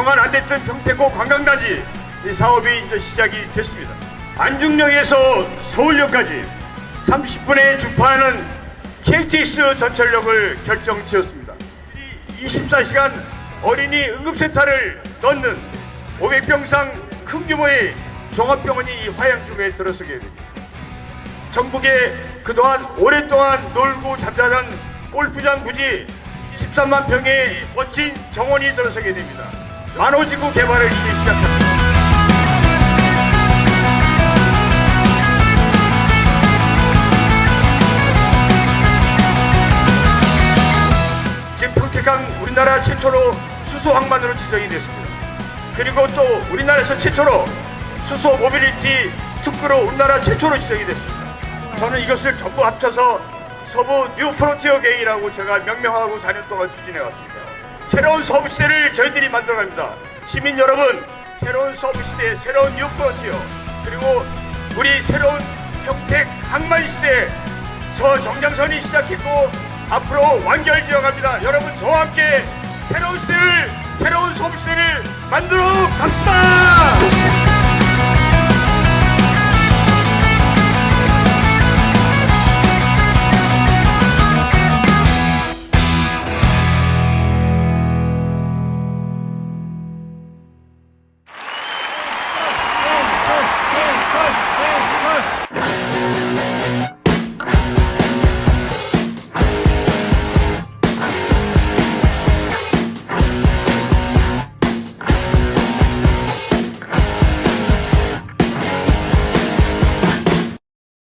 그동안 안 됐던 평택호 관광단지 이 사업이 이제 시작이 됐습니다. 안중역에서 서울역까지 30분에 주파하는 KTX 전철역을 결정 지었습니다. 24시간 어린이 응급센터를 넣는 500병상 큰 규모의 종합병원이 이 화양중에 들어서게 됩니다. 전국에 그동안 오랫동안 놀고 잠자던 골프장 부지 13만 평의 멋진 정원이 들어서게 됩니다. 만호지구 개발을 시작합니다. 지금 평택항 우리나라 최초로 수소 항만으로 지정이 됐습니다. 그리고 또 우리나라에서 최초로 수소 모빌리티 특구로 우리나라 최초로 지정이 됐습니다. 저는 이것을 전부 합쳐서 서부 뉴 프론티어 계획이라고 제가 명명하고 4년 동안 추진해 왔습니다. 새로운 서부 시대를 저희들이 만들어갑니다. 시민 여러분, 새로운 서부 시대, 새로운 뉴 프론티어, 그리고 우리 새로운 평택 항만 시대 저 정장선이 시작했고 앞으로 완결 지어갑니다. 여러분 저와 함께 새로운 시대를 새로운 서부 시대를 만들어 갑시다.